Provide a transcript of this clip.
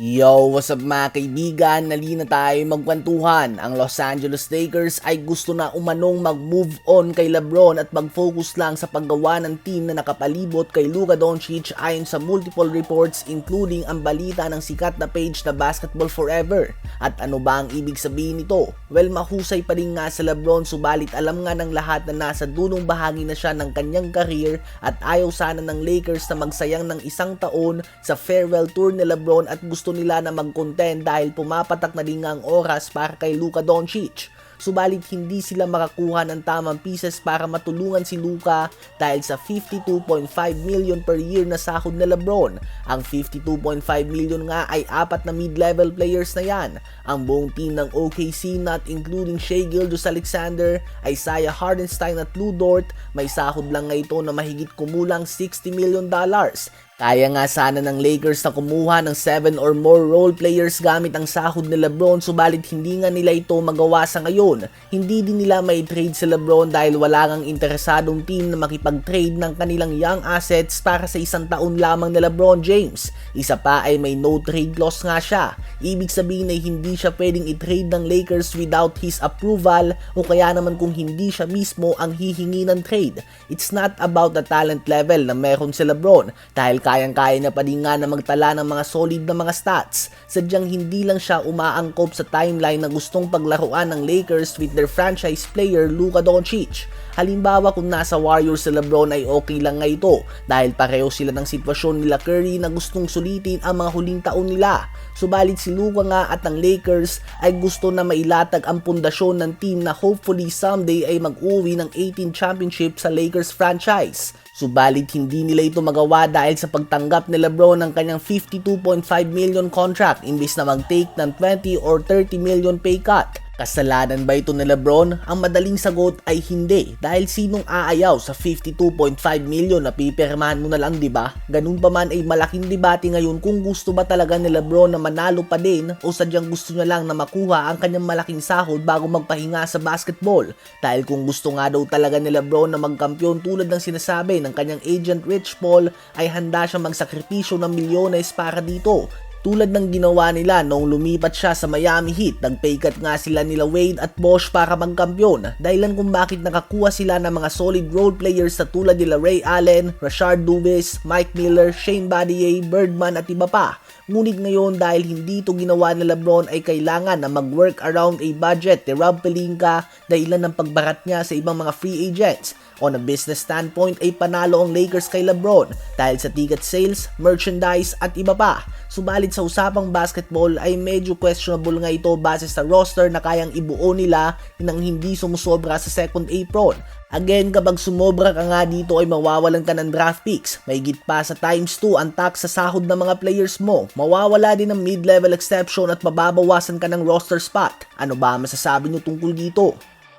Yo, what's up mga kaibigan? Nali na tayo magkwentuhan. Ang Los Angeles Lakers ay gusto na umanong mag-move on kay Lebron at mag-focus lang sa paggawa ng team na nakapalibot kay Luka Doncic ayon sa multiple reports including ang balita ng sikat na page na Basketball Forever. At ano ba ang ibig sabihin nito? Well, mahusay pa rin nga sa Lebron subalit alam nga ng lahat na nasa dulong bahagi na siya ng kanyang career at ayaw sana ng Lakers na magsayang ng isang taon sa farewell tour ni Lebron at gusto nila na mag-contend dahil pumapatak na din nga ang oras para kay Luka Doncic. Subalit hindi sila makakuha ng tamang pieces para matulungan si Luka dahil sa 52.5 million per year na sahod ni Lebron. Ang 52.5 million nga ay apat na mid-level players na yan. Ang buong team ng OKC not including Shea Gilgeous Alexander, Isaiah Hardenstein at Lou Dort may sahod lang nga ito na mahigit kumulang 60 million dollars. Kaya nga sana ng Lakers na kumuha ng 7 or more role players gamit ang sahod ni Lebron subalit hindi nga nila ito magawa sa ngayon. Hindi din nila may trade si Lebron dahil wala ngang interesadong team na makipag-trade ng kanilang young assets para sa isang taon lamang ni Lebron James. Isa pa ay may no trade clause nga siya. Ibig sabihin ay hindi siya pwedeng i-trade ng Lakers without his approval o kaya naman kung hindi siya mismo ang hihingi ng trade. It's not about the talent level na meron si Lebron dahil kayang-kaya niya pa din nga na magtala ng mga solid na mga stats. Sadyang hindi lang siya umaangkop sa timeline na gustong paglaruan ng Lakers with their franchise player Luka Doncic. Halimbawa kung nasa Warriors si Lebron ay okay lang nga ito dahil pareho sila ng sitwasyon nila Curry na gustong sulitin ang mga huling taon nila. Subalit si Luka nga at ang Lakers ay gusto na mailatag ang pundasyon ng team na hopefully someday ay mag-uwi ng 18 championship sa Lakers franchise. Subalit hindi nila ito magawa dahil sa pagtanggap ni Lebron ng kanyang 52.5 million contract imbis na mag-take ng 20 or 30 million pay cut. Kasalanan ba ito ni Lebron? Ang madaling sagot ay hindi dahil sinong aayaw sa 52.5 million na pipirmahan mo na lang ba? Ganun pa man ay malaking debate ngayon kung gusto ba talaga ni Lebron na manalo pa din o sadyang gusto niya lang na makuha ang kanyang malaking sahod bago magpahinga sa basketball. Dahil kung gusto nga daw talaga ni Lebron na magkampiyon tulad ng sinasabi ng kanyang agent Rich Paul ay handa siyang magsakripisyo ng milyones para dito. Tulad ng ginawa nila noong lumipat siya sa Miami Heat, nag-pay cut nga sila nila Wade at Bosch para magkampiyon. Dahilan kung bakit nakakuha sila ng mga solid role players sa tulad nila Ray Allen, Rashard Dubis, Mike Miller, Shane Battier, Birdman at iba pa. Ngunit ngayon dahil hindi ito ginawa ni Lebron ay kailangan na mag-work around a budget ni Rob Pelinka dahilan ng pagbarat niya sa ibang mga free agents. On a business standpoint ay panalo ang Lakers kay Lebron dahil sa ticket sales, merchandise at iba pa. Subalit sa usapang basketball ay medyo questionable nga ito base sa roster na kayang ibuo nila nang hindi sumusobra sa second apron. Again, kapag sumobra ka nga dito ay mawawalan ka ng draft picks. May pa sa times 2 ang tax sa sahod ng mga players mo. Mawawala din ng mid-level exception at mababawasan ka ng roster spot. Ano ba ang masasabi nyo tungkol dito?